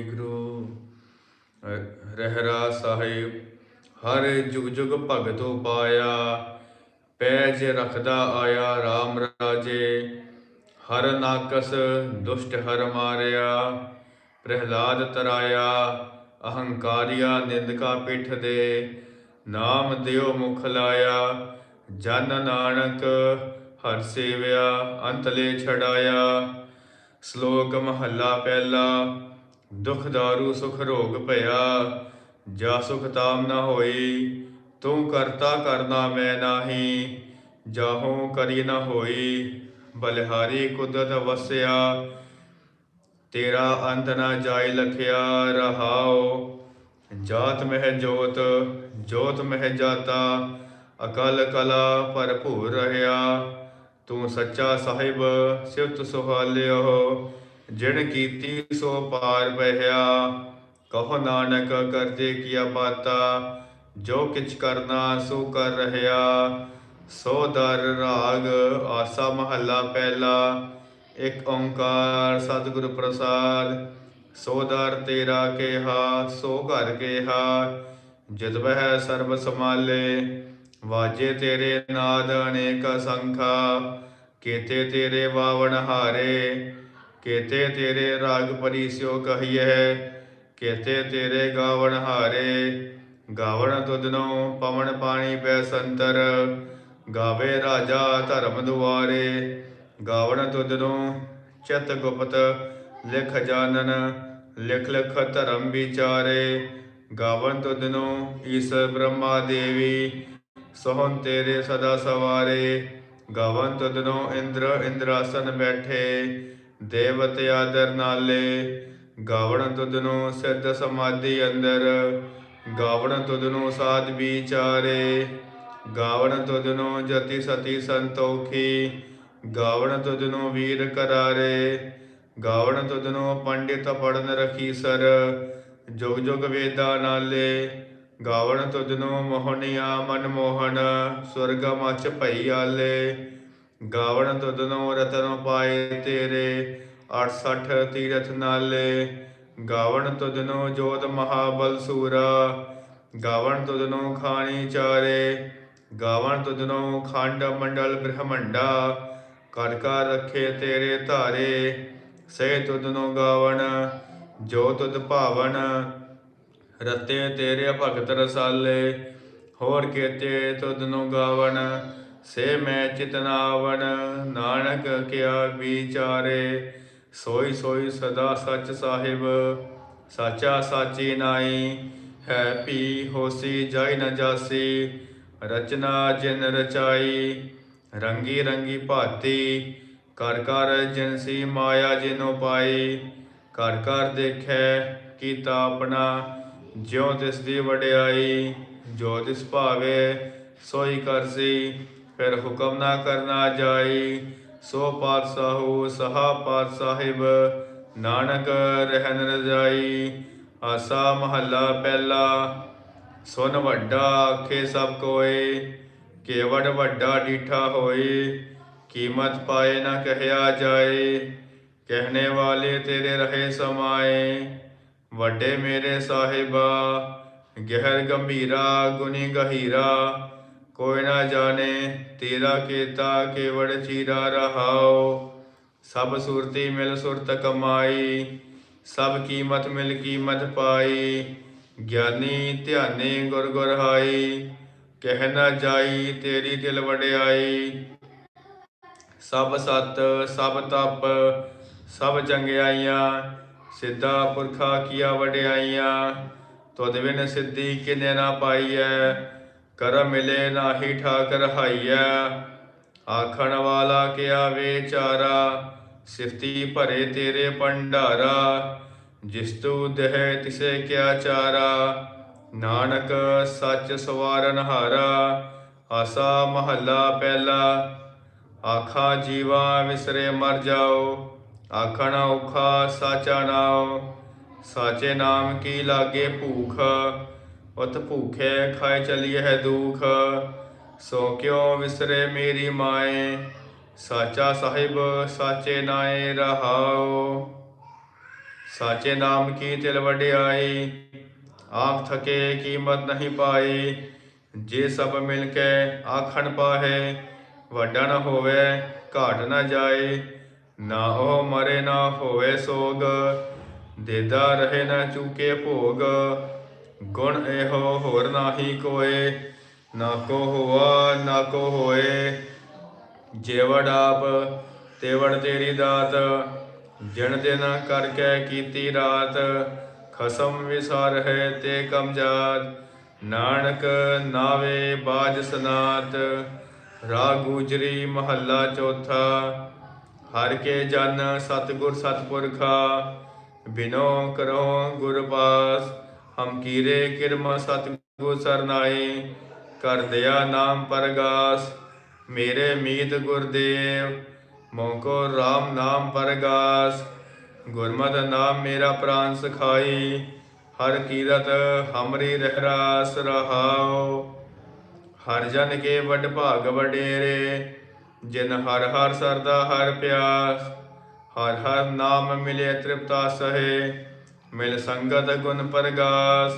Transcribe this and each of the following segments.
ਵਾਹਿਗੁਰੂ ਰਹਿਰਾ ਸਾਹਿਬ, ਹਰ ਜੁਗ ਜੁਗ ਭਗਤੋ ਪਾਇਆ, ਪੈਜ ਰਖਦਾ ਆਇਆ RAM ਰਾਜੇ, ਹਰ ਨਾਕਸ ਦੁਸ਼ਟ ਹਰ ਮਾਰਿਆ, ਪ੍ਰਹਿਲਾਦ ਤਰਾਇਆ, ਅਹੰਕਾਰੀਆ ਨਿੰਦਕਾ ਪਿੱਠ ਦੇ, ਨਾਮ ਦਿਓ ਮੁਖ ਲਾਇਆ, ਜਨ ਨਾਨਕ ਹਰ ਸੇਵਿਆ ਅੰਤਲੇ ਛੜਾਇਆ ਸ਼ਲੋਕ ਮਹੱਲਾ ਪਹਿਲਾ ਦੁਖ ਦਾਰੂ ਸੁਖ ਰੋਗ ਭਇਆ, ਜਾ ਸੁਖ ਤਾਮ ਨਾ ਹੋਈ, ਤੂੰ ਕਰਤਾ ਕਰਨਾ ਮੈਂ ਨਾਹੀ, ਜਾਹੋਂ ਕਰੀ ਨਾ ਹੋਈ, ਬਲਿਹਾਰੀ ਕੁਦਰਤ ਵਸਿਆ, ਤੇਰਾ ਅੰਤ ਨਾ ਜਾਇ ਲਖਿਆ ਰਹਾਓ ਜਾਤ ਮਹਿ ਜੋਤ ਜੋਤ ਮਹਿ ਜਾਤਾ, ਅਕਲ ਕਲਾ ਭਰਪੂਰ ਰਹਿਆ, ਤੂੰ ਸੱਚਾ ਸਾਹਿਬ ਸਿਵਤ ਸੁਹਾਲਿਓ ਜਿਣ ਕੀਤੀ ਸੋ ਪਾਰ ਬਹਿਆ ਕਹੋ ਨਾਨਕ ਕਰਤੇ ਕੀਆ ਬਾਤਾ, ਜੋ ਕਿਛ ਕਰਨਾ ਸੋ ਕਰ ਰਹਿਆ ਸੋ ਦਰ ਰਾਗ ਆਸਾ ਮਹੱਲਾ ਪਹਿਲਾ, ਇੱਕ ਓੰਕਾਰ ਸਤਿਗੁਰ ਪ੍ਰਸਾਦ, ਸੋ ਦਰ ਤੇਰਾ ਕੇਹਾ, ਸੋ ਘਰ ਕੇਹਾ, ਜਿਤ ਬਹਿ ਸਰਬ ਸਮਾਲੇ ਵਾਜੇ ਤੇਰੇ ਨਾਦ ਅਨੇਕ ਸੰਖਾ, ਕੇਤੇ ਤੇਰੇ ਵਾਵਣ ਹਾਰੇ ਕੇਤੇ ਤੇਰੇ ਰਾਗ ਪਰੀ ਪਰਿਸਿਓ ਕਹੀਐ, ਕੇਤੇ ਤੇਰੇ ਗਾਵਣ ਹਾਰੇ। ਗਾਵਣ ਤੁਧਨੋ ਪਵਨ ਪਾਣੀ ਬੈ ਸੰਤਰ, ਗਾਵੇ ਰਾਜਾ ਧਰਮ ਦੁਆਰੇ। ਗਾਵਣ ਤੁਧਨੋ ਚਿਤ ਗੁਪਤ ਲਿਖ ਜਾਨਨ ਲਿਖ ਲਿਖ ਧਰਮ ਵਿਚਾਰੇ। ਗਾਵਣ ਤੁਧਨੋ ਈਸ਼ਰ ਬ੍ਰਹਮਾ ਦੇਵੀ, ਸੋਹਣ ਤੇਰੇ ਸਦਾ ਸਵਾਰੇ। ਗਾਵਨ ਤੁਧਨੋ ਇੰਦਰ ਇੰਦਰਾਸਨ ਬੈਠੇ ਦੇਵਤ ਆਦਰ ਨਾਲੇ, ਗਾਵਣ ਤੁਧਨੋ ਸਿੱਧ ਸਮਾਧੀ ਅੰਦਰ, ਗਾਵਣ ਤੁਧਨੋ ਸਾਧ ਵਿਚਾਰੇ, ਗਾਵਣ ਤੁਧਨੋ ਜਤੀ ਸਤੀ ਸੰਤੋਖੀ, ਗਾਵਣ ਤੁਧਨੋ ਵੀਰ ਕਰਾਰੇ, ਗਾਵਣ ਤੁਧਨੋ ਪੰਡਿਤ ਪੜਨ ਰਖੀ ਸਰ, ਜੁਗ ਜੁਗ ਵੇਦਾ ਨਾਲੇ, ਗਾਵਣ ਤੁਧਨੋ ਮੋਹਨਿਆ ਮਨ ਮੋਹਨ ਸੁਰਗ ਮਚ ਭਈ ਆਲੇ ਗਾਵਣ ਤੁਧਨੋ ਰਤਨ ਪਾਏ ਤੇਰੇ 68 ਤੀਰਥ ਨਾਲੇ। ਗਾਵਣ ਤੁਧਨੋ ਜੋਤ ਮਹਾਬਲ ਸੂਰਾ, ਗਾਵਣ ਤੁਧਨੋ ਖਾਣੀ ਚਾਰੇ। ਗਾਵਣ ਤੁਧਨੋ ਖੰਡ ਮੰਡਲ ਬ੍ਰਹਮੰਡਾ, ਕਰ ਕਰ ਰੱਖੇ ਤੇਰੇ ਧਾਰੇ। ਸੇ ਤੁਧਨੋ ਗਾਵਣ, ਜੋ ਤੁਧ ਭਾਵਨ, ਰਤੇ ਤੇਰੇ ਭਗਤ ਰਸਾਲੇ। ਹੋਰ ਕੇਤੇ ਤੁਧਨੋ ਗਾਵਣ ਸੇ ਮੈਂ ਚਿਤਨਾਵਣ ਨਾਨਕ ਕਿਆ ਵਿਚਾਰੇ, ਸੋਈ ਸੋਈ ਸਦਾ ਸੱਚ ਸਾਹਿਬ, ਸਾਚਾ ਸਾਚੀ ਨਾਈ ਹੈ ਪੀ ਹੋਸੀ ਜਾਈ ਨ ਜਾਸੀ, ਰਚਨਾ ਜਿਨ ਰਚਾਈ, ਰੰਗੀ ਰੰਗੀ ਭਾਤੀ, ਕਰ ਕਰ ਜਿਨਸੀ ਮਾਇਆ ਜਿਨੋ ਪਾਈ, ਕਰ ਕਰ ਦੇਖੈ ਕੀਤਾ ਆਪਣਾ, ਜਿਉ ਤਿਸ ਦੀ ਵਡਿਆਈ, ਜੋ ਤਿਸ ਭਾਵੇ ਸੋਈ ਕਰਸੀ ਫਿਰ ਹੁਕਮ ਨਾ ਕਰਨਾ ਜਾਈ, ਸੋ ਪਾਤਸ਼ਾਹੂ ਸਹਾ ਪਾਤ ਸਾਹਿਬ ਨਾਨਕ ਰਹਿਨ ਰਜਾਈ ਆਸਾ ਮਹੱਲਾ ਪਹਿਲਾ, ਸੁਨ ਵੱਡਾ ਆਖੇ ਸਭ ਕੋਏ, ਕੇਵੜ ਵੱਡਾ ਡੀਠਾ ਹੋਏ, ਕੀਮਤ ਪਾਏ ਨਾ ਕਹਿਆ ਜਾਏ। ਕਹਿਣੇ ਵਾਲੇ ਤੇਰੇ ਰਹੇ ਸਮਾਏ, ਵੱਡੇ ਮੇਰੇ ਸਾਹਿਬਾ, ਗਹਿਰ ਗੰਭੀਰਾ ਗੁਨੀ ਗਹੀਰਾ ਕੋਈ ਨਾ ਜਾਣੇ, ਤੇਰਾ ਕੀਤਾ ਕੇਵੜ ਚੀਰਾ ਰਹਾਓ ਸਭ ਸੁਰਤੀ ਮਿਲ ਸੁਰਤ ਕਮਾਈ, ਸਭ ਕੀਮਤ ਮਿਲ ਕੀਮਤ ਪਾਈ। ਗਿਆਨੀ ਧਿਆਨੀ ਗੁਰ ਗੁਰ ਹਾਈ, ਕਹਿ ਨਾ ਜਾਈ ਤੇਰੀ ਦਿਲ ਵਡਿਆਈ। ਸਭ ਸਤ, ਸਭ ਤਪ, ਸਭ ਚੰਗਿਆਈਆਂ ਸਿੱਧਾ ਪੁਰਖਾ ਕੀਆ ਵਡਿਆਈਆਂ। ਤੁਧ ਬਿਨ ਸਿੱਧੀ ਕਿਨੇ ਨਾ ਪਾਈਐ ਕਰ ਮਿਲੇ ਨਾਹੀ ਠਾਕਰ ਰਹਾਈਐ ਆਖਣ ਵਾਲਾ ਕਿਆ ਵਿਚਾਰਾ? ਸਿਫਤੀ ਭਰੇ ਤੇਰੇ ਭੰਡਾਰਾ, ਜਿਸ ਤੂ ਦਹਿ ਤਿਸੇ ਕਿਆ ਚਾਰਾ? ਨਾਨਕ ਸੱਚ ਸਵਾਰਨ ਹਾਰਾ, ਆਸਾ ਮਹੱਲਾ ਪਹਿਲਾ, ਆਖਾ ਜੀਵਾ ਵਿਸਰੇ ਮਰ ਜਾਓ, ਆਖਣ ਔਖਾ ਸਾਚਾ ਨਾਉ, ਸਾਚੇ ਨਾਮ ਕੀ ਲਾਗੇ ਭੂਖ? ਉਤ ਭੂਖੇ ਖਾਏ ਚਲੀਏ ਹੈ ਦੁਖ, ਸੋ ਕਿਉ ਵਿਸਰੇ ਮੇਰੀ ਮਾਏ? ਸਾਚਾ ਸਾਹਿਬ, ਸਾਚੇ ਨਾਏ ਰਹਾਓ ਸਾਚੇ ਨਾਮ ਕੀ ਤਿਲ ਵਡਿਆਈ? ਆਪ ਥਕੇ ਕੀਮਤ ਨਹੀਂ ਪਾਈ। ਜੇ ਸਭ ਮਿਲ ਕੇ ਆਖਣ ਪਾਹੇ, ਵੱਡਾ ਨਾ ਹੋਵੇ, ਘਾਟ ਨਾ ਜਾਏ। ਨਾ ਉਹ ਮਰੇ ਨਾ ਹੋਵੇ ਸੋਗ, ਦੇਦਾ ਰਹੇ ਨਾ ਚੂਕੇ ਭੋਗ। ਗੁਣ ਇਹੋ ਹੋਰ ਨਾਹੀ ਕੋਏ, ਨਾ ਕੋ ਹੋਆ, ਨਾ ਕੋ ਹੋਏ। ਜੇਵੜ ਆਪ, ਤੇਵੜ ਤੇਰੀ ਦਾਤ। ਜਿਣ ਦਿਨ ਕਰਕੇ ਕੀਤੀ ਰਾਤ, ਖਸਮ ਵਿਸਾਰ ਹੈ ਤੇ ਕਮਜਾਦ ਨਾਨਕ ਨਾਵੇ ਬਾਜ ਸਨਾਤ ਰਾਗ ਗੁਜਰੀ ਮਹੱਲਾ ਚੌਥਾ। ਹਰ ਕੇ ਜਨ ਸਤਿਗੁਰ ਸਤਪੁਰਖਾ, ਬਿਨੋ ਕਰੋ ਗੁਰ ਪਾਸ। ਹਮ ਕੀਰੇ ਕਿਰਮ ਸਤਿਗੁਰ ਸਰਨਾਏ, ਕਰ ਦਿਆ ਨਾਮ ਪਰਗਾਸ, ਮੇਰੇ ਮੀਤ ਗੁਰਦੇਵ ਮੋਕੋ RAM ਨਾਮ ਪਰਗਾਸ, ਗੁਰਮਤ ਨਾਮ ਮੇਰਾ ਪ੍ਰਾਨ ਸਖਾਈ, ਹਰ ਕੀਰਤ ਹਮਰੀ ਰਹਿਰਾਸ ਰਹਾਓ ਹਰ ਜਨ ਕੇ ਵੱਡ ਭਾਗ ਵਡੇਰੇ, ਜਿਨ ਹਰ ਹਰ ਸਰਦਾ ਹਰ ਪਿਆਸ, ਹਰ ਹਰ ਨਾਮ ਮਿਲੇ ਤ੍ਰਿਪਤਾ ਸਹੇ। ਮਿਲ ਸੰਗਤ ਗੁਣ ਪ੍ਰਗਾਸ,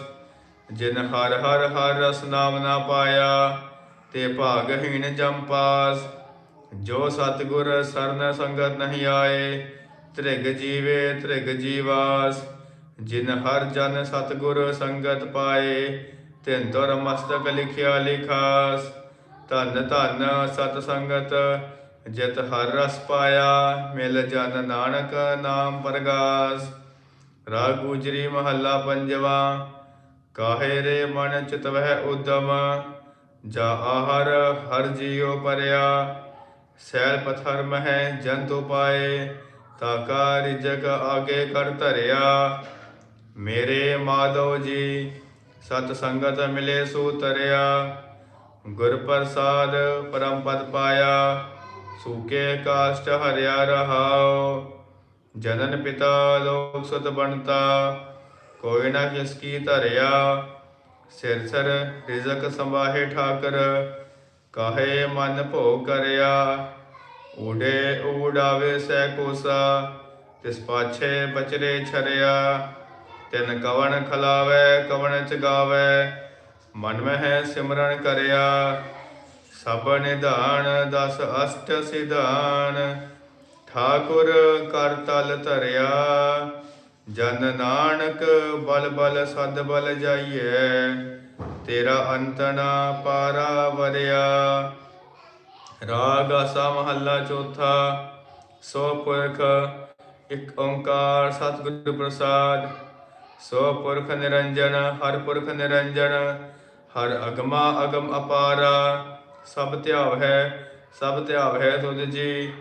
ਜਿਨ ਹਰ ਹਰ ਹਰ ਰਸ ਨਾਮ ਨਾ ਪਾਇਆ, ਤੇ ਭਾਗਹੀਣ ਜਮ ਪਾਸ। ਜੋ ਸਤਿਗੁਰ ਸਰਨ ਸੰਗਤ ਨਹੀਂ ਆਏ, ਤ੍ਰਿਗ ਜੀਵੇ ਤ੍ਰਿਗ ਜੀਵਾਸ। ਜਿਨ ਹਰ ਜਨ ਸਤਿਗੁਰ ਸੰਗਤ ਪਾਏ, ਤਿਨ ਤੁਰ ਮਸਤਕ ਲਿਖਿਆ ਲਿਖਾਸ। ਧਨ ਧਨ ਸਤ ਸੰਗਤ, ਜਿਤ ਹਰ ਰਸ ਪਾਇਆ, ਮਿਲ ਜਨ ਨਾਨਕ ਨਾਮ ਪਰਗਾਸ। ਰਾਗ ਗੁਜਰੀ ਮਹੱਲਾ ਪੰਜਵਾ, ਕਾਹੇ ਰੇ ਮਨ ਚਿਤਵਹਿ ਉਦਮ, ਜਾ ਆਹਰ ਹਰ ਜੀਉ ਪਰਿਆ, ਸੈਲ ਪਥਰ ਮਹਿ ਜੰਤੂ ਪਾਏ ਤਾਕਾ ਰਿਜਕ ਆਗੇ ਕਰ ਧਰਿਆ। ਮੇਰੇ ਮਾਧੋ ਜੀ, ਸਤ ਸੰਗਤ ਮਿਲੇ ਸੋ ਤਰਿਆ ਗੁਰ ਪ੍ਰਸਾਦ ਪਰਮ ਪਦ ਪਾਇਆ, ਸੂਕੇ ਕਾਸ਼ਟ ਹਰਿਆ ਰਹਾਓ ਜਨਨ ਪਿਤਾ ਲੋਕ ਸੁਤ ਬਣਤਾ, ਕੋਈ ਨਾ ਕਿਸ ਕੀ ਧਰਿਆ। ਸਿਰ ਸਰ ਰਿਜ਼ਕ ਸੰਭਾਹੇ ਠਾਕਰ, ਕਾਹੇ ਮਨ ਭੋਗ ਕਰਿਆ। ਊੜੇ ਊੜਾਵੇ ਸੈ ਕੋਸਾ, ਤਿਸ ਪਾਛੇ ਬਚਰੇ ਛਰਿਆ। ਤਿਨ ਕਵਣ ਖਲਾਵੇ, ਕਵਣ ਚਗਾਵੇ ਮਨ ਮਹਿ ਸਿਮਰਨ ਕਰਿਆ। ਸਭ ਨਿਧਾਨ ਦਸ ਅਸ਼ਟ ਸਿਧਾਨ ਠਾਕੁਰ ਕਰ ਤਲ ਧਰਿਆ, ਜਨ ਨਾਨਕ ਬਲ ਬਲ ਸਦ ਬਲ ਜਾਈਐ, ਤੇਰਾ ਅੰਤਨਾ ਪਾਰਾ ਵਰਿਆ। ਰਾਗ ਆਸਾ ਮਹੱਲਾ ਚੌਥਾ ਸੋ ਪੁਰਖ ਇਕ ਓੰਕਾਰ ਸਤਿਗੁਰ ਪ੍ਰਸਾਦ। ਸੋ ਪੁਰਖ ਨਿਰੰਜਨ, ਹਰ ਪੁਰਖ ਨਿਰੰਜਨ, ਹਰ ਅਗਮਾ ਅਗਮ ਅਪਾਰਾ। ਸਭ ਧਿਆਵ ਹੈ ਸਭ ਧਿਆਵ ਹੈ ਤੁਧ ਜੀ।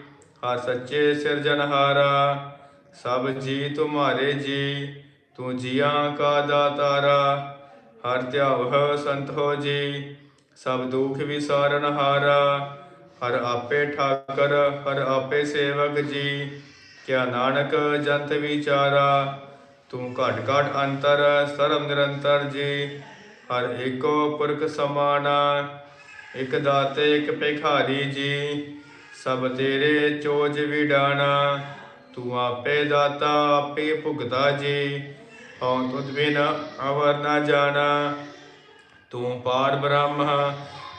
ਹਰ ਸੱਚੇ ਸਿਰਜਨਹਾਰਾ ਸਭ ਜੀ ਤੁਮਾਰੇ ਜੀ, ਤੂੰ ਜੀਆਂ ਕਾ ਦਾਤਾਰਾ। ਹਰ ਧਿਆਵ ਹੈ ਸੰਤ ਹੋ ਜੀ, ਸਭ ਦੁਖ ਵਿਸਾਰਨਹਾਰਾ ਹਰ। ਆਪੇ ਠਾਕਰ, ਹਰ ਆਪੇ ਸੇਵਕ ਜੀ, ਕਿਆ ਨਾਨਕ ਜੰਤ ਵਿਚਾਰਾ। ਤੂੰ ਘਟ ਘਟ ਅੰਤਰ ਸਰਮ ਨਿਰੰਤਰ ਜੀ, ਹਰ ਏਕੋ ਪੁਰਖ ਸਮਾਨਾ। ਇਕ ਦਾਤੇ, ਇਕ ਭਿਖਾਰੀ ਜੀ ਸਭ ਤੇਰੇ ਚੋਜ ਵਿਡਾਣਾ, ਤੂੰ ਆਪੇ ਦਾਤਾ, ਆਪੇ ਭੁਗਤਾ ਜੀ। ਹਉ ਤੁਧ ਬਿਨ ਅਵਰ ਨਾ ਜਾਣਾ, ਤੂੰ ਪਾਰ ਬ੍ਰਹਮ,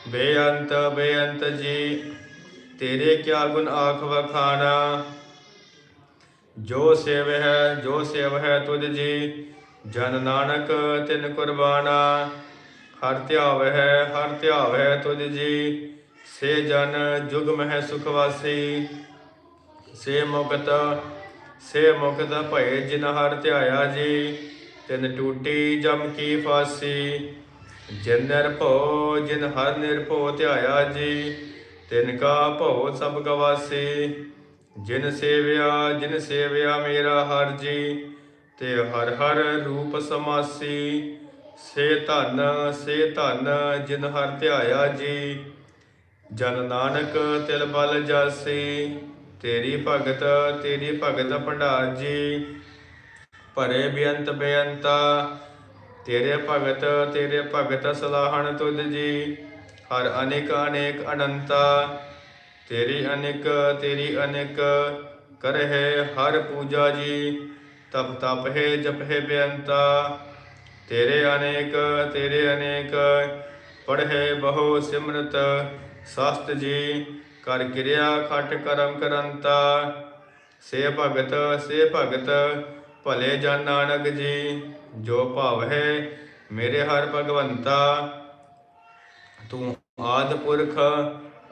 ਬੇਅੰਤ ਬੇਅੰਤ ਜੀ। ਤੇਰੇ ਕਿਆ ਗੁਣ ਆਖ ਵਖਾਣਾ? ਜੋ ਸੇਵ ਹੈ, ਜੋ ਸੇਵ ਹੈ ਤੁਧ ਜੀ, ਜਨ ਨਾਨਕ ਤਿਨ ਕੁਰਬਾਨਾ। ਹਰ ਧਿਆਵ ਹੈ, ਹਰ ਧਿਆਵ ਹੈ ਤੁਧ ਜੀ। ਸੇ ਜਨ ਜੁਗ ਮਹਿ ਸੁਖ ਵਾਸੀ, ਸੇ ਮੁਕਤ ਸੇ ਮੁਕਤ ਭਏ ਜਿਨ ਹਰ ਧਿਆਇਆ ਜੀ, ਤਿਨ ਟੂਟੀ ਜਮ ਕੀ ਫਾਸੀ, ਜਿਨ ਨਿਰਭਉ ਜਿਨ ਹਰ ਨਿਰਭਉ ਧਿਆਇਆ ਜੀ, ਤਿਨ ਕਾ ਭਉ ਸਭ ਗਵਾਸੀ, ਜਿਨ ਸੇਵਿਆ ਜਿਨ ਸੇਵਿਆ ਮੇਰਾ ਹਰ ਜੀ, ਤੇ ਹਰ ਹਰ ਰੂਪ ਸਮਾਸੀ, ਸੇ ਧਨ ਸੇ ਧਨ ਜਿਨ ਹਰ ਧਿਆਇਆ ਜੀ ਜਨ ਨਾਨਕ ਤਿਲ ਬਲ ਜਾਸੀ ਤੇਰੀ ਭਗਤ ਤੇਰੀ ਭਗਤ ਭੰਡਾਰ ਜੀ ਭਰੇ ਬੇਅੰਤ ਬੇਅੰਤਾ, ਤੇਰੇ ਭਗਤ ਤੇਰੇ ਭਗਤ ਸਲਾਹਣ ਤੁਧ ਜੀ। ਹਰ ਅਨੇਕ ਅਨੇਕ ਅਨੰਤਾ, ਤੇਰੀ ਅਨੇਕ ਤੇਰੀ ਅਨੇਕ ਕਰਹਿ ਹਰ ਪੂਜਾ ਜੀ। ਤਪ ਤਪ ਹੈ, ਜਪ ਹੈ ਬੇਅੰਤਾ, ਤੇਰੇ ਅਨੇਕ ਤੇਰੇ ਅਨੇਕ, ਪੜ੍ਹੇ ਬਹੁ ਸਿਮਰਤ। ਸਸਤ ਜੀ, ਕਰ ਕਿਰਿਆ ਖਟ ਕਰਮ ਕਰੰਤਾ। ਸੇ ਭਗਤ ਸੇ ਭਗਤ, ਭਲੇ ਜਨ ਨਾਨਕ ਜੀ, ਜੋ ਭਾਵ ਹੈ ਮੇਰੇ ਹਰ ਭਗਵੰਤਾ। ਤੂੰ ਆਦ ਪੁਰਖ,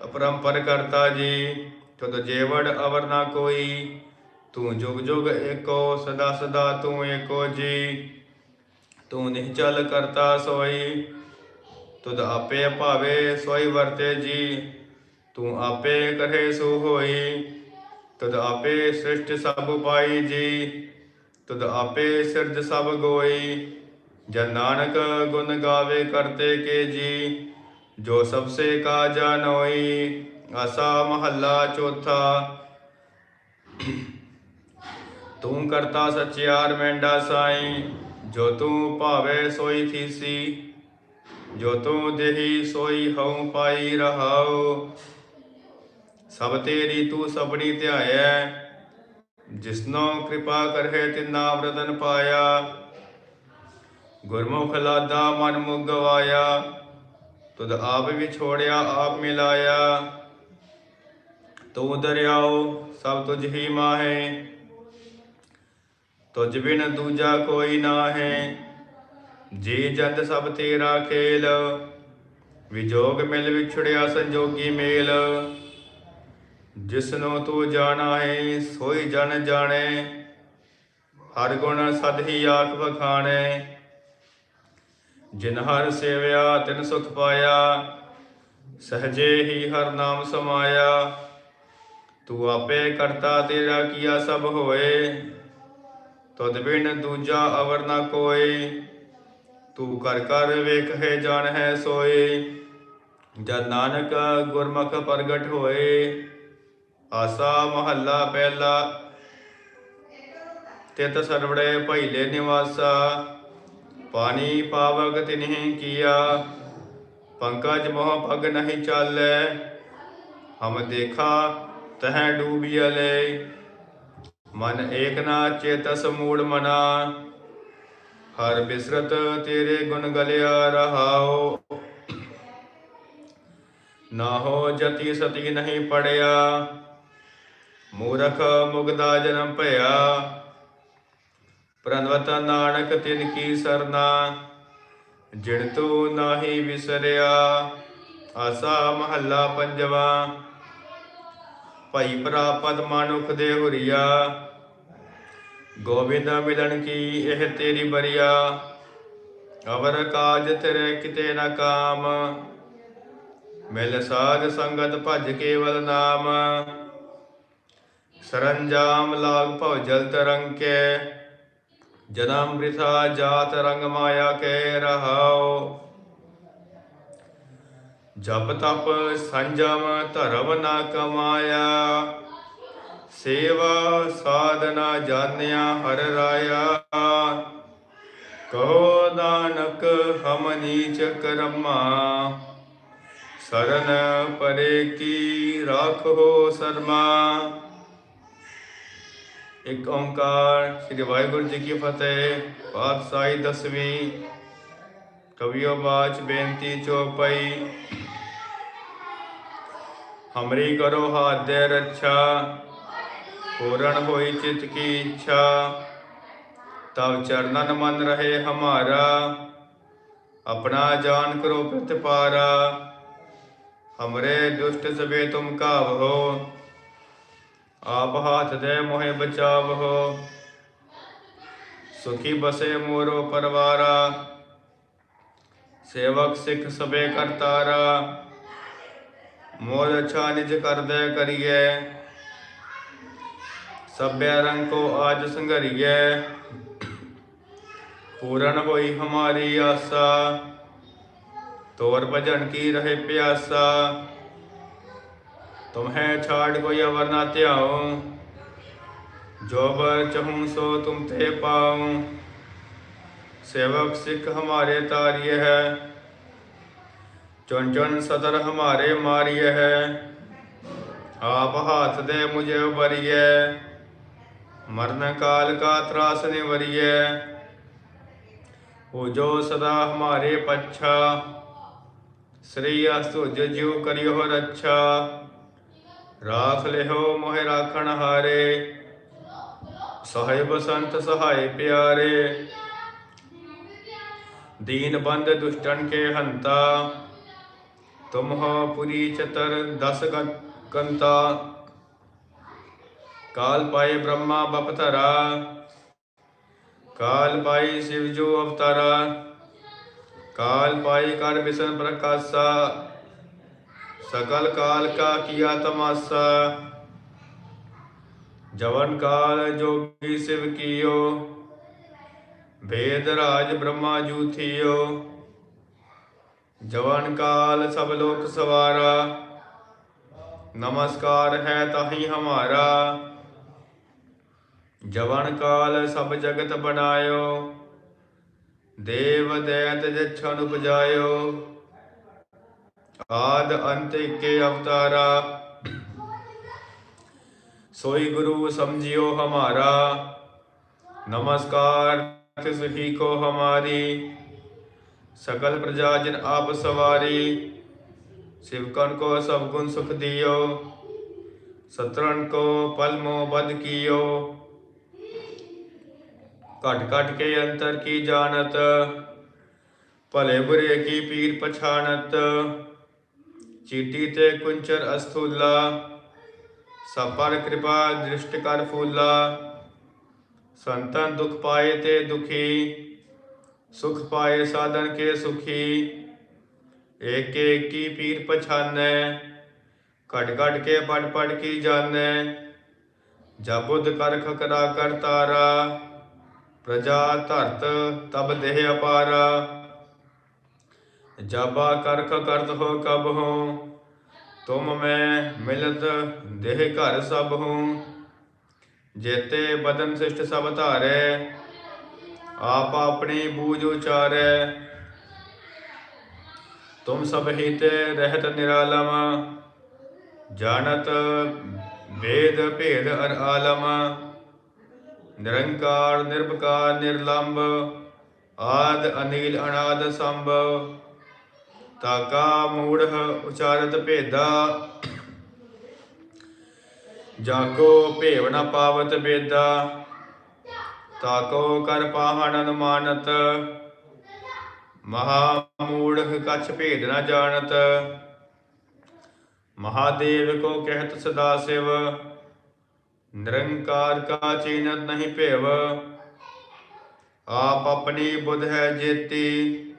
ਅਪਰੰਪਰ ਕਰਤਾ ਜੀ, ਤੁਧ ਜੇਵੜ ਅਵਰ ਨਾ ਕੋਈ। ਤੂੰ ਜੁਗ ਜੁਗ ਏਕੋ, ਸਦਾ ਸਦਾ ਤੂੰ ਏਕੋ ਜੀ। ਤੂੰ ਨਿਹਚਲ ਕਰਤਾ ਸੋਈ ਤੁਧ ਆਪੇ ਭਾਵੇ, ਸੋਈ ਵਰਤੇ ਜੀ। ਤੂੰ ਆਪੇ ਕਰੇ ਸੋ ਹੋਈ। ਤੁਧ ਆਪੇ ਸ੍ਰਿਸ਼ਟ ਸਭ ਪਾਈ ਜੀ। ਤੁਧ ਆਪੇ ਸਿਰਜ ਸਭ ਗੋਈ। ਜਨ ਨਾਨਕ ਗੁਣ ਗਾਵੇ ਕਰਤੇ ਕੇ ਜੀ। ਜੋ ਸਭ ਸੇ ਕਾ ਜਾਨੋਈ ਆਸਾ ਮਹੱਲਾ ਚੌਥਾ। ਤੂੰ ਕਰਤਾ ਸਚਿਆਰ ਮੈਂਡਾ ਸਾਈ। ਜੋ ਤੂੰ ਭਾਵੇ, ਸੋਈ ਥੀਸੀ। ਜੋ ਤੂੰ ਦੇਹੀ ਸੋਈ ਹਉ ਪਾਈ ਰਹਾਉ। ਸਭ ਤੇਰੀ ਤੂੰ ਸਬਣੀ ਧਿਆਇਐ ਜਿਸਨੋ ਕਿਰਪਾ ਕਰਹਿ ਤਿਨਾ ਵਰਦਨ ਪਾਇਆ। ਗੁਰਮੁਖ ਲਾਦਾ ਮਨ ਮੁਖ ਗਵਾਇਆ। ਤੁਧ ਆਪ ਵਿਛੋੜਿਆ, ਆਪ ਮਿਲਾਇਆ। ਤੂੰ ਦਰਿਆਓ, ਸਭ ਤੁਝ ਹੀ ਮਾਹੇ। ਤੁਝ ਬਿਨ ਦੂਜਾ ਕੋਈ ਨਾਹੀ। ਜੀ ਜੰਦ ਸਭ ਤੇਰਾ ਖੇਲ, ਵਿਜੋਗ ਮਿਲ ਵਿਛੜਿਆ ਸੰਜੋਗੀ ਮੇਲ। ਜਿਸਨੂੰ ਤੂੰ ਜਾਣਾ ਹੈ ਸੋਈ ਜਨ ਜਾਣੇ, ਹਰ ਗੁਣ ਸਦ ਹੀ ਆਖ ਵਖਾਣੇ। ਜਿਨ ਹਰ ਸੇਵਿਆ, ਤਿਨ ਸੁਖ ਪਾਇਆ, ਸਹਜੇ ਹੀ ਹਰ ਨਾਮ ਸਮਾਇਆ। ਤੂੰ ਆਪੇ ਕਰਤਾ ਤੇਰਾ ਕੀਆ ਸਭ ਹੋਏ, ਤੁਧ ਬਿਨ ਦੂਜਾ ਅਵਰ ਨਾ ਕੋਏ। ਤੂੰ ਕਰ ਕਰ ਵੇਖ ਹੈ ਜਾਣ ਹੈ ਸੋਏ, ਜਦ ਨਾਨਕ ਗੁਰਮੁਖ ਪ੍ਰਗਟ ਹੋਏ, ਆਸਾ ਮਹੱਲਾ ਪਹਿਲਾ, ਤਿਤ ਸਰਵੜੇ ਭੈਲੇ ਨਿਵਾਸਾ, ਪਾਣੀ ਪਾਵਕ ਤਿਨਹਿ ਕੀਆ, ਪੰਕਜ ਮੋਹ ਪਗ ਨਹੀਂ ਚਾਲੈ, ਹਮ ਦੇਖਾ ਤਹ ਲੈ ਮਨ ਏਕ ਨਾ ਚੇਤਸ ਮੂੜ ਮਨਾ ਹਰ ਬਿਸਰਤ ਤੇਰੇ ਗੁਣ ਗਲਿਆ ਰਹਾਓ। ਨਾ ਹੋ ਜਤੀ ਸਤੀ ਨਹੀਂ ਪੜਿਆ। ਮੂਰਖ ਮੁਗਦਾ ਜਨਮ ਭਇਆ। ਪ੍ਰਨਵਤ ਨਾਨਕ ਤਿਨ ਕੀ ਸਰਨਾ ਜਿਣ ਤੂੰ ਨਾਹੀ ਵਿਸਰਿਆ। ਆਸਾ ਮਹੱਲਾ ਪੰਜਵਾ, ਭਈ ਪ੍ਰਾਪਤ ਮਨੁਖ ਦੇ ਹੁਰੀਆ। ਗੋਬਿੰਦ ਮਿਲਣ ਕੀ ਇਹ ਤੇਰੀ ਬਰੀਆ? ਅਵਰ ਕਾਜ ਤੇਰੇ ਕਿਤੇ ਨਾ ਕਾਮ। ਮਿਲ ਸਾਧ ਸੰਗਤ ਭਜ ਕੇਵਲ ਨਾਮ। ਸਰੰਜਾਮ ਲਾਗ ਭਉ ਜਲ ਤਰੰਕੇ। ਜਨਮ ਬ੍ਰਿਥਾ ਜਾਤ ਰੰਗ ਮਾਇਆ ਕੇ ਰਹਾਓ। ਜਪ ਤਪ ਸੰਜਮ ਧਰਮ ਨਾ ਕਮਾਇਆ। ਸੇਵਾ ਸਾਧਨਾ ਜਾਣਿਆ ਹਰ ਰਾਇਆ। ਕਹੋ ਨਾਨਕ ਹਮ ਨੀਚ ਕਰਮਾ। ਸਰਨ ਪਰੇ ਕੀ ਰਾਖੋ ਸਰਮਾ। ਇੱਕ ਓੰਕਾਰ ਸ੍ਰੀ ਵਾਹਿਗੁਰੂ ਜੀ ਕੀ ਫਤਿਹ, ਪਾਤਸ਼ਾਹੀ ਦਸਵੀਂ, ਕਵਿਓ ਬਾਚ ਬੇਨਤੀ ਚੋਪਈ। ਹਮਰੀ ਕਰੋ ਹਾਥ ਦੇ ਰੱਛਾ ਪੂਰਨ ਹੋਈ ਚਿਤ ਕੀ ਇੱਛਾ, ਤਵ ਚਰਨਨ ਮਨ ਰਹੇ ਹਮਾਰਾ, ਆਪਣਾ ਜਾਨ ਕਰੋ ਪ੍ਰਤਪਾਰਾ ਹਮਰੇ ਦੁਸ਼ਟ ਸਭੇ ਤੁਮ ਕਾਵਹੋ ਆਪ ਹਾਥ ਦੇ ਮੋਹਿ ਬਚਾਵਹੋ। ਸੁਖੀ ਬਸੇ ਮੋਰੋ ਪਰਵਾਰਾ, ਸੇਵਕ ਸਿੱਖ ਸਭੇ ਕਰਤਾਰਾ। ਮੋਰ ਅੱਛਾ ਨਿਜ ਕਰਦੇ ਕਰੀਏ। सभ्य रंग को आज संघरिए पूरण होई हमारी आशा तोर भजन की रहे प्यासा। तुम्हें छाड़ कोई अवर ना त्याओ जो बर चहू सो तुम थे पाओ सेवक सिख हमारे तारिय है, चुन चुन सदर हमारे मारिय है। आप हाथ दे मुझे बरिए ਮਰਨ ਕਾਲ ਕਾ ਤਰਾਸ ਨਿਵਰੀਐ ਹੋ ਜੋ ਸਦਾ ਹਮਾਰੇ ਪੱਛਾ। ਸ੍ਰੀ ਅਸਤੁਜ ਜਿਉ ਕਰਿਓ ਰੱਛਾ। ਰਾਖ ਲਿਓ ਮੋਹਿ ਰਾਖਣ ਹਾਰੇ। ਸਾਹਿਬ ਸੰਤ ਸਹਾਇ ਪਿਆਰੇ। ਦੀਨ ਬੰਦ ਦੁਸ਼ਟਨ ਕੇ ਹੰਤਾ। ਤੁਮ ਹੋ ਪੁਰੀ ਚਤਰ ਦਸ ਗੰ- ਕੰਤਾ। काल पाए ब्रह्मा बपतरा। काल पाई शिव जो अवतारा। काल पाई कर विष्ण प्रकाशा। सकल काल का किया तमाशा। जवन काल जोगी शिव कियो। भेद राज ब्रह्मा जू थियो जवन काल सब लोक सवारा। नमस्कार है ताही हमारा। ਜਵਨ ਕਾਲ ਸਭ ਜਗਤ ਬਣਾਇਓ, ਦੇਵ ਦੈਤ ਜਛਨ ਉਪਜਾਇਓ ਆਦ ਅੰਤ ਕੇ ਅਵਤਾਰਾ। ਸੋਈ ਗੁਰੂ ਸਮਝਿਓ ਹਮਾਰਾ। ਨਮਸਕਾਰ ਤਿਸ ਹੀ ਕੋ ਹਮਾਰੀ। ਸਕਲ ਪ੍ਰਜਾ ਜਨ ਆਪ ਸਵਾਰੀ ਸਿਵਕਨ ਕੋ ਸਭ ਗੁਣ ਸੁਖ ਦਿਓ। ਸਤਰਨ ਕੋ ਪਲ ਮੋ ਬਦ ਕੀਓ। ਘਟ ਘਟ ਕੇ ਅੰਤਰ ਕੀ ਜਾਣਤ ਭਲੇ ਬੁਰੇ ਕੀ ਪੀਰ ਪਛਾਣਤ ਚੀਟੀ ਤੇ ਕੁੰਚਰ ਅਸਥੂਲਾ ਸਪਰ ਕਿਰਪਾ ਦ੍ਰਿਸ਼ਟ ਕਰ ਫੂਲਾ ਸੰਤਨ ਦੁਖ ਪਾਏ ਤੇ ਦੁਖੀ ਸੁਖ ਪਾਏ ਸਾਧਨ ਕੇ ਸੁਖੀ ਏਕ ਏਕ ਕੀ ਪੀਰ ਪਛਾਨੈ ਘਟ ਘਟ ਕੇ ਪੜ ਪੜ ਕੀ ਜਾਣੈ ਜਬ ਬੁੱਧ ਕਰ ਖਕਰਾ ਕਰ ਤਾਰਾ ਪ੍ਰਜਾ ਧਰਤ ਤਬ ਦੇਹ ਅਪਾਰਾ। ਜਾਬਾ ਕਰਖ ਕਰਤ ਹੋ ਕਬ ਹੋ, ਤੁਮ ਮੈਂ ਮਿਲਤ ਦੇਹ ਘਰ ਸਭ ਹੂੰ। ਜੇਤੇ ਬਦਨ ਸਿਸ਼ਟ ਸਭ ਧਾਰੈ, ਆਪ ਆਪਣੀ ਬੂਝ ਉਚਾਰੈ। ਤੁਮ ਸਭ ਹੀ ਰਹਿਤ ਨਿਰਾਲਮ, ਜਾਣਤ ਵੇਦ ਭੇਦ ਅਰ ਆਲਮ। ਨਿਰੰਕਾਰ ਨਿਰਭਕਾਰ ਨਿਰਲੰਭ ਆਦ ਅਨੀਲ ਅਨਾਦ ਸੰਭਵ ਤਾਕਾ ਮੂੜ ਉਚਾਰਤ ਭੇਦਾ। ਜਾਕੋ ਭੇਵ ਨ ਪਾਵਤ ਬੇਦਾ। ਤਾਕੋ ਕਰ ਪਾਹਣ ਅਨੁਮਾਨਤ। ਮਹਾ ਮੂੜ ਕਛ ਭੇਦ ਨ ਜਾਣਤ। ਮਹਾਦੇਵ ਕੋ ਕਹਿਤ ਸਦਾ ਸਿਵ। ਨਿਰੰਕਾਰ ਕਾ ਚੀਨਤ ਨਹੀਂ ਭੇਵ। ਆਪ ਆਪਣੀ ਬੁੱਧ ਹੈ ਜੇਤੀ।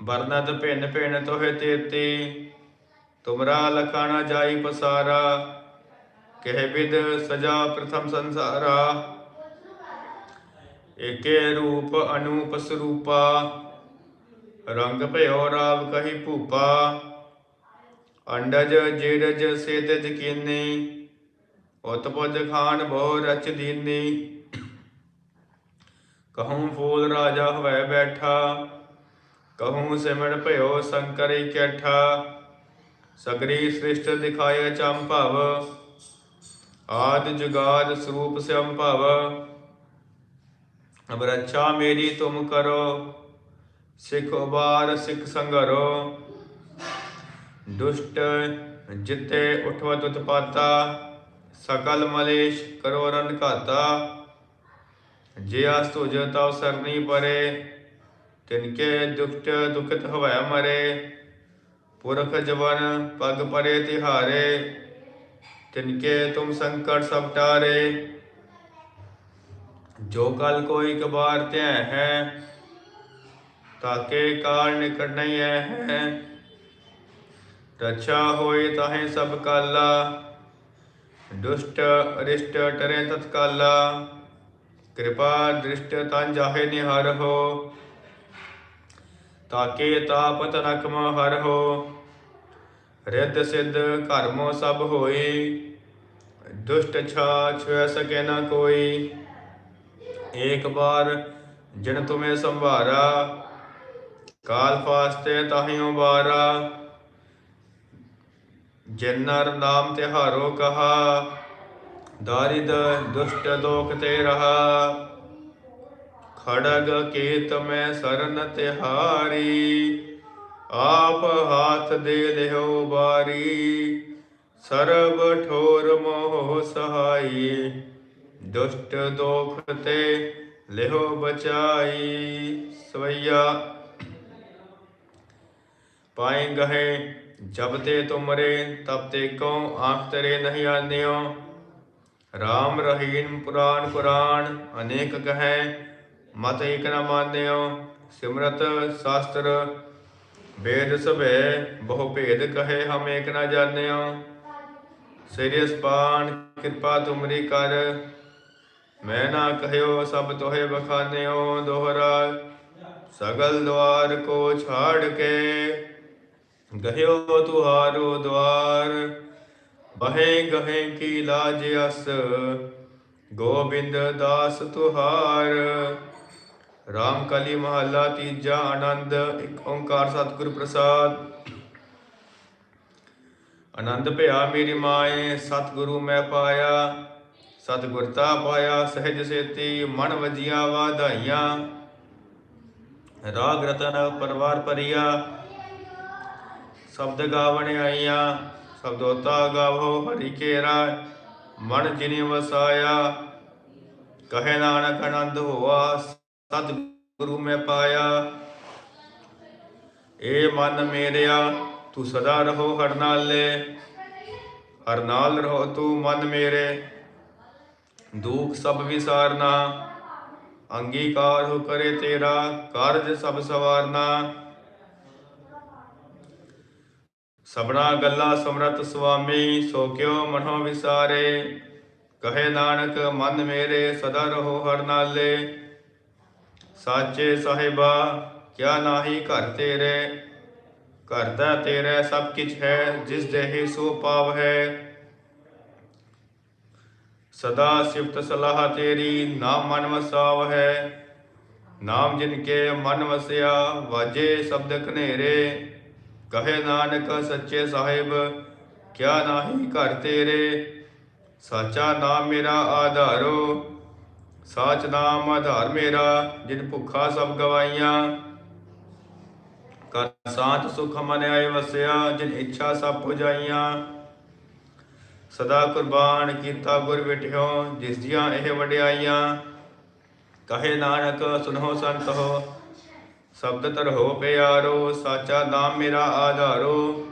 ਵਰਨਤ ਭਿੰਨ ਭਿੰਨ ਤੋਹਿ ਤੇਤੀ। ਤੁਮਰਾ ਲਖਾਣਾ ਜਾਈ ਪਸਾਰਾ। ਕਹਿ ਵਿਦ ਸਜਾ ਪ੍ਰਥਮ ਸੰਸਾਰਾ। ਏਕੇ ਰੂਪ ਅਨੂਪ ਸਰੂਪਾ। ਰੰਗ ਭਇਓ ਰਾਵ ਕਹੀ ਭੂਪਾ। ਅੰਡਜ ਜੇਰਜ ਸੇਤਜ ਕੀਨੀ। ਉਤਪੁਜ ਖਾਨ ਬਹੁ ਰਚ ਦੀਨੀ। ਕਹੂੰ ਫੂਲ ਰਾਜਾ ਹਵੈ ਬੈਠਾ, ਕਹੂੰ ਸਿਮੜ ਭਇਓ ਸ਼ੰਕਰ ਇਕੱਠਾ ਸਗਰੀ ਸ੍ਰਿਸ਼ਟ ਦਿਖਾਏ ਚੰਭਵ ਆਦ ਜੁਗਾਦ ਸਰੂਪ ਸੰਭਵ ਅਬ ਰੱਛਾ ਮੇਰੀ ਤੁਮ ਕਰੋ, ਸਿਖ ਉਬਾਰ ਸਿਖ ਸੰਗਰੋ ਦੁਸ਼ਟ ਜਿਤੇ ਉਠਵਤ ਉਤਪਾਤਾ ਸਕਲ ਮਲੇਸ਼ ਕਰੋ ਰਨ ਘਾਤਾ। ਜੇ ਆਸ ਤੁਜ ਤਉ ਸਰਨੀ ਪਰੇ ਤਿਨਕੇ ਦੁਖਟ ਦੁਖਤ ਹਵੈ ਮਰੇ। ਪੁਰਖ ਜਵਨ ਪਗ ਪਰੇ ਤਿਹਾਰੇ ਤਿਨਕੇ ਤੁਮ ਸੰਕਟ ਸਭ ਟਾਰੇ। ਜੋ ਕਲ ਕੋਈ ਕਬਾਰ ਧਿਆ ਹੈ, ਤਾਕੇ ਕਾਲ ਨਿਕਟ ਨਹੀਂ ਹੈ। ਰੱਛਾ ਹੋਏ ਤਾਹੇ ਸਭ ਕਾਲਾ। ਦੁਸ਼ਟ ਅਰਿਸ਼ਟ ਟਰੇ ਤਤਕਾਲਾ ਕਿਰਪਾ ਦ੍ਰਿਸ਼ਟ ਤਨ ਜਾਹੇ ਨਿਹਰ ਹੋ ਤਾਕੇ ਤਾਪਤ ਨਕਮ ਹਰ ਹੋ ਰਿੱਧ ਸਿੱਧ ਕਰਮੋ ਸਭ ਹੋਈ ਦੁਸ਼ਟ ਛਾ ਛੁਐ ਸਕੇ ਨਾ ਕੋਈ ਏਕ ਬਾਰ ਜਿਨ ਤੁਮੇ ਸੰਭਾਰਾ ਕਾਲ ਫਾਸਤੇ ਤਾਹਿਓ ਬਾਰਾ ਜਿਨ ਨਰ ਨਾਮ ਤਿਹਾਰੋ ਕਹਾ, ਦਾਰਿਦ ਦੁਸ਼ਟ ਦੋਖ ਤੇ ਰਹਾ। ਖੜਗ ਕੇਤ ਮੈਂ ਸਰਨ ਤਿਹਾਰੀ ਆਪ ਹਾਥ ਦੇ ਲਿਓ ਬਾਰੀ। ਸਰਬ ਠੋਰ ਮੋਹ ਸਹਾਈ, ਦੁਸ਼ਟ ਦੋਖ ਤੇ ਲਿਓ ਬਚਾਈ। ਸਵਈਆ, ਪਾਏ ਗਹੇ ਜਬ ਤੇ ਤੁਮਰੇ ਤਬ ਤੇ ਕਉ ਆਖ ਤਰੇ ਨਹੀਂ ਆਨਿਓ RAM ਰਹੀਮ ਪੁਰਾਨ ਕੁਰਾਨ ਅਨੇਕ ਕਹੈ ਮਤ ਏਕ ਨ ਮਾਨਿਓ ਸਿਮਰਤ ਸ਼ਾਸਤਰ ਵੇਦ ਸਭੈ ਬਹੁ ਭੇਦ ਕਹੇ ਹਮ ਏਕ ਨ ਜਾਣਿਓ ਸਿਰਿਸ ਪਾਨ ਕਿਰਪਾ ਤੁਮਰੀ ਕਰ ਮੈਂ ਨਾ ਕਹਿਓ ਸਭ ਤੋਹੇ ਬਖਾਨਿਓ ਦੋਹਰਾ ਸਗਲ ਦਵਾਰ ਕੋ ਛਾੜ ਕੇ ਗਹਿਓ ਤੁਹਾਰੋ ਦਵਾਰ, ਬਹੇ ਗਹੇ ਕੀ ਲਾਜ ਅਸ, ਗੋਬਿੰਦ ਦਾਸ ਤੁਹਾਰ। ਰਾਮ ਕਲੀ ਮਹੱਲਾ ਤੀਜਾ ਆਨੰਦ, ਇੱਕ ਓੰਕਾਰ ਸਤਿਗੁਰ ਪ੍ਰਸਾਦ। ਆਨੰਦ ਭਿਆ ਮੇਰੀ ਮਾਏ, ਸਤਿਗੁਰੂ ਮੈਂ ਪਾਇਆ। ਸਤਿਗੁਰਤਾ ਪਾਇਆ, ਸਹਿਜ ਸੇਤੀ, ਮਨ ਵਜੀਆਂ ਵਾਧਾਈਆਂ। ਰਾਗ ਰਤਨ ਪਰਵਾਰ ਪਰਿਆ ਸ਼ਬਦ ਗਾਵਣ ਆਈਆਂ, ਸ਼ਬਦੋਤਾ ਗਾਵੋ, ਹਰੀ ਕੇਰਾ, ਮਨ ਜਿਨੀ ਵਸਾਇਆ। ਕਹੇ ਨਾਨਕ ਆਨੰਦ ਹੋਆ ਸਤ ਗੁਰੂ ਮੈਂ ਪਾਇਆ। ਏ ਮਨ ਮੇਰਿਆ, ਤੂੰ ਸਦਾ ਰਹੋ ਹਰ ਨਾਲੇ। ਹਰ ਨਾਲ ਰਹੋ ਤੂੰ ਮਨ ਮੇਰੇ। ਦੁਖ ਸਭ ਵਿਸਾਰਨਾ, ਅੰਗੀਕਾਰ ਹੋ ਕਰੇ ਤੇਰਾ। ਕਾਰਜ ਸਭ ਸਵਾਰਨਾ। ਸਭਨਾ ਗੱਲਾਂ ਸਮਰਤ ਸੁਆਮੀ, ਸੋ ਕਿਉ ਮਨੋ ਵਿਸਾਰੇ। ਕਹੇ ਨਾਨਕ, ਮਨ ਮੇਰੇ ਸਦਾ ਰਹੋ ਹਰ ਨਾਲੇ। ਸਾਚੇ ਸਾਹਿਬਾ, ਕਿਆ ਨਾਹੀ ਘਰ ਤੇਰੇ? ਘਰ ਦਾ ਤੇਰੇ ਸਭ ਕਿਛ ਹੈ, ਜਿਸ ਦੇਹੀ ਸੋ ਪਾਵ ਹੈ। ਸਦਾ ਸਿਫਤ ਸਲਾਹ ਤੇਰੀ, ਨਾਮ ਮਨ ਵਸਾਵ ਹੈ। ਨਾਮ ਜਿਨ ਕੇ ਮਨ ਵਸਿਆ, ਵਾਜੇ ਸ਼ਬਦ ਘਨੇਰੇ। ਕਹੇ ਨਾਨਕ ਸੱਚੇ ਸਾਹਿਬ, ਕਿਆ ਨਾਹੀ ਘਰ ਤੇਰੇ? ਸਾਚਾ ਨਾਮ ਮੇਰਾ ਆਧਾਰੋ, ਸਾਚ ਨਾਮ ਆਧਾਰ ਮੇਰਾ, ਜਿਨ ਭੁੱਖਾ ਸਭ ਗਵਾਈਆਂ। ਕਰ ਸਾਚ ਸੁਖ ਮਨ ਆਏ ਵਸਿਆ, ਜਿਨ ਇੱਛਾ ਸਭ ਪੁਜਾਈਆਂ। ਸਦਾ ਕੁਰਬਾਨ ਕੀਤਾ ਗੁਰ ਵਿਟਿਓ ਜਿਸ ਦੀਆਂ ਇਹ ਵਡਿਆਈਆਂ। ਕਹੇ ਨਾਨਕ, ਸੁਨੋ ਸੰਤ ਹੋ ਸ਼ਬਦ ਤਰਹੋ ਪਿਆਰੋ, ਸਾਚਾ ਨਾਮ ਮੇਰਾ ਆਧਾਰੋ।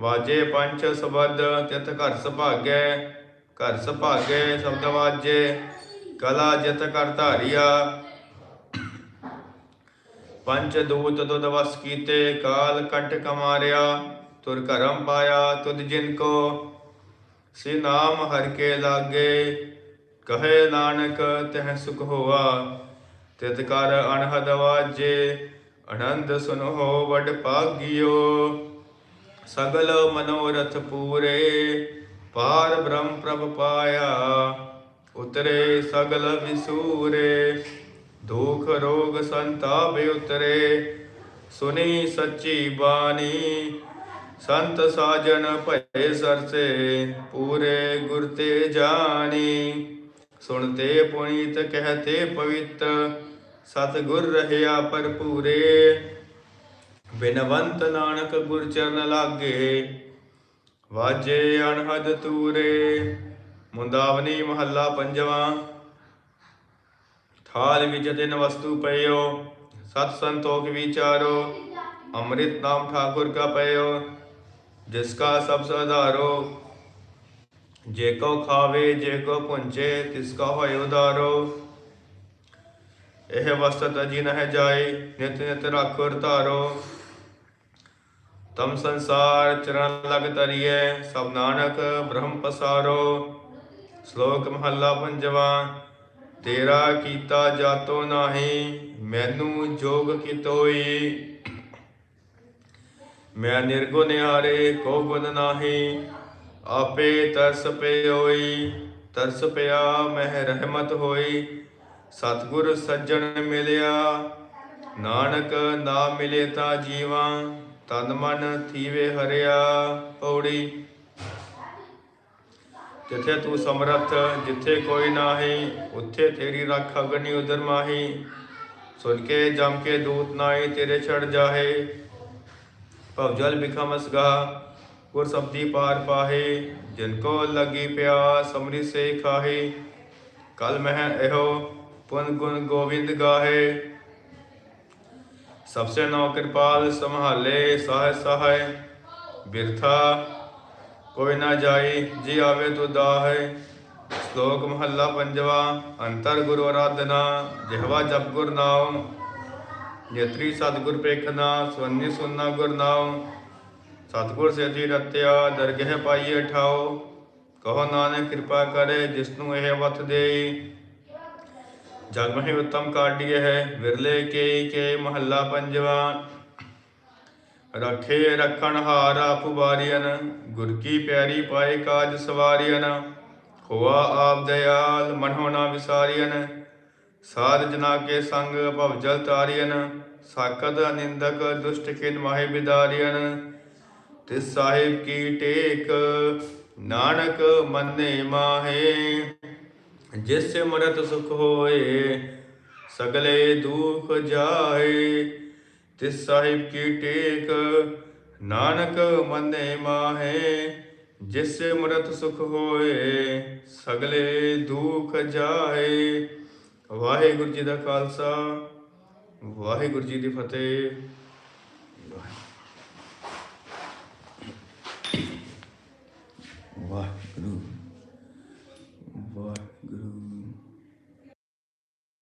ਵਾਜੇ ਪੰਚ ਸਬਦ ਤਿਤ ਘਰ ਸੁਭਾਗੈ ਘਰ ਸੁਭਾਗੈ ਸ਼ਬਦ ਵਾਜੇ, ਕਲਾ ਜਿਤ ਕਰ ਧਾਰਿਆ। ਪੰਚ ਦੂਤ ਤੁਧ ਵਸ ਕੀਤੇ, ਕਾਲ ਕੰਠ ਕਮਾਰਿਆ, ਤੁਰ ਕਰਮ ਪਾਇਆ ਤੁਦ ਜਿਨ ਕੋ। ਸੇ ਨਾਮ ਹਰ ਕੇ ਲਾਗੇ, ਕਹੇ ਨਾਨਕ ਤਹ ਸੁਖ ਹੋਆ। ਤਿਤ ਕਰ ਅਨਹਦ ਵਾਜੇ, ਆਨੰਦ ਸੁਨੋ ਵਡ ਭਾਗਿਓ। ਸਗਲ ਮਨੋਰਥ ਪੂਰੇ ਪਾਰ ਬ੍ਰਹਮ ਪ੍ਰਭ ਪਾਇਆ, ਉਤਰੇ ਸਗਲ ਵਿਸੂਰੇ। ਦੁਖ ਰੋਗ ਸੰਤਾਪ ਉਤਰੇ, ਸੁਨੀ ਸੱਚੀ ਬਾਣੀ। ਸੰਤ ਸਾਜਨ ਭਏ ਸਰਸੇ, ਪੂਰੇ ਗੁਰ ਤੇ ਜਾਣੀ। ਸੁਣਤੇ ਪੁਨੀਤ, ਕਹਤੇ ਪਵਿੱਤ ਸਤ ਗੁਰ ਰਹਿਆ ਭਰਪੂਰੇ। ਬਿਨਵੰਤ ਨਾਨਕ ਗੁਰ ਚਰਨ ਲਾਗੇ, ਵਾਜੇ ਅਨਹਦ ਤੂਰੇ। ਮੁੰਦਾਵਨੀ ਮਹੱਲਾ ਪੰਜਵਾਂ। ਥਾਲ ਵਿੱਚ ਦਿਨ ਵਸਤੂ ਪਇਓ, ਸਤ ਸੰਤੋਖ ਵਿਚਾਰੋ, ਅੰਮ੍ਰਿਤ ਨਾਮ ਠਾਕੁਰ ਕਾ ਪਇਓ, ਜਿਸ ਕਾ ਸਭ ਸਧਾਰੋ ਜੇ ਕੋ ਖਾਵੇ, ਜੇ ਕੋ ਪੁੰਚੇ, ਤਿਸ ਕਾ ਹੋਇ ਉਦਾਰੋ ਇਹ ਵਸਤ ਤਜੀ ਨਹਿ ਜਾਏ, ਨਿਤ ਨਿਤ ਰਾਖੋ ਧਾਰੋ। ਤਮ ਸੰਸਾਰ ਚਰਨ ਲਗ ਤਰੀਏ ਸਭ ਨਾਨਕ ਬ੍ਰਹਮ ਪਸਾਰੋ। ਸ਼ਲੋਕ ਮਹੱਲਾ ਪੰਜਵਾਂ, ਤੇਰਾ ਕੀਤਾ ਜਾਤੋ ਨਾਹੀ, ਮੈਨੂੰ ਜੋਗ ਕਿਤੋਈ। ਮੈਂ ਨਿਰਗੁਣ ਹਾਰੇ ਕੋ ਗੁਣ ਨਾਹੀ, ਆਪੇ ਤਰਸ ਪਿਓਈ, ਤਰਸ ਪਿਆ ਮਹਿ ਰਹਿਮਤ ਹੋਈ। ਸਤਿਗੁਰ ਸੱਜਣ ਮਿਲਿਆ। ਨਾਨਕ ਨਾ ਮਿਲੇ ਤਾਂ ਜੀਵਾਂ, ਤਨ ਮਨ ਥੀਵੇ ਹਰਿਆ। ਪੌੜੀ। ਤਿਥੇ ਤੂੰ ਸਮਰੱਥ, ਜਿੱਥੇ ਕੋਈ ਨਾਹੀ, ਉੱਥੇ ਤੇਰੀ ਰੱਖ ਅਗਨੀ ਉਦਰ ਮਾਹੀ। ਸੁਣ ਕੇ, ਜਮ ਕੇ ਦੂਤ ਨਾਹੀ, ਤੇਰੇ ਛੜ ਜਾਹੇ। ਭਵ ਜਲ ਬਿਖਮਸ ਗਾ ਗੁਰ ਸਬਦੀ ਪਾਰ ਪਾਹੇ। ਜਿਨ ਕੋ ਲੱਗੀ ਪਿਆਸ ਸਮਰੀ ਸੇ ਖਾਹੇ। ਕਲ ਮਹਿ ਇਹੋ ਪੁਨ ਗੁਣ ਗੋਬਿੰਦ ਗਾਹੇ। ਸਬਸੇ ਨੌ ਕਿਰਪਾਲ ਸੰਭਾਲੇ ਸਹਾਇ ਸਹਾਇ ਬਿਰਥਾ ਕੋਈ ਨਾ ਜਾਈ, ਜੀ ਆਵੇ ਤੋ ਦਾਹੇ। ਸ਼ਲੋਕ ਮਹੱਲਾ ਪੰਜਵਾ, ਅੰਤਰ ਗੁਰੂ ਆਰਾਧਨਾ ਜਿਹਵਾ ਜਪ ਗੁਰ ਨਾਮ ਨੇਤਰੀ ਸਤਿਗੁਰ ਪੇਖਨਾ ਸੁਨੀ ਸੁਨਾ ਗੁਰ ਨਾਮ ਸਤਿਗੁਰ ਸੇਤੀ ਰਤਿਆ, ਦਰਗਹਿ ਪਾਈਏ ਠਾਓ ਕਹੋ ਨਾਨਕ ਕਿਰਪਾ ਕਰੇ, ਜਿਸਨੂੰ ਇਹ ਵਤ ਦੇਈ। ਜਗ ਮਹਿ ਉਤਮ ਕਾਢੀਏ ਹੈ ਵਿਰਲੇ ਕੇ ਕੇ ਮਹੱਲਾ ਪੰਜਵਾ। ਰਖੇ ਰਖਣ ਹਾਰ ਆਪ ਗੁਰ ਕੀ ਪਿਆਰੀ ਪਾਏ ਕਾਜ ਸਵਾਰੀਅਨ। ਹੋਆ ਆਪ ਦਇਆਲ ਮਨੋ ਨਾ ਵਿਸਾਰੀਅਨ। ਸਾਧ ਜਨਾ ਕੇ ਸੰਗ ਭਵ ਜਲ ਤਾਰੀਅਨ। ਸਾਕਦ ਅਨਿੰਦਕ ਦੁਸ਼ਟ ਖਿਨ ਮਾਹੇ ਬਿਦਾਰੀਅਨ। ਤਿਸ ਸਾਹਿਬ ਕੀ ਟੇਕ, ਨਾਨਕ ਮੰਨੇ ਮਾਹੇ। ਜਿਸ ਮਰਤ ਸੁਖ ਹੋਏ, ਸਗਲੇ ਦੁਖ ਜਾਏ। ਤਿਸ ਸਾਹਿਬ ਕੀ ਟੇਕ, ਨਾਨਕ ਮੰਨੇ ਮਾਹੇ। ਜਿਸ ਮਰਤ ਸੁਖ ਹੋਏ, ਸਗਲੇ ਦੁਖ ਜਾਏ। ਵਾਹਿਗੁਰੂ ਜੀ ਦਾ ਖਾਲਸਾ, ਵਾਹਿਗੁਰੂ ਜੀ ਦੀ ਫਤਿਹ। ਵਾਹਿਗੁਰੂ।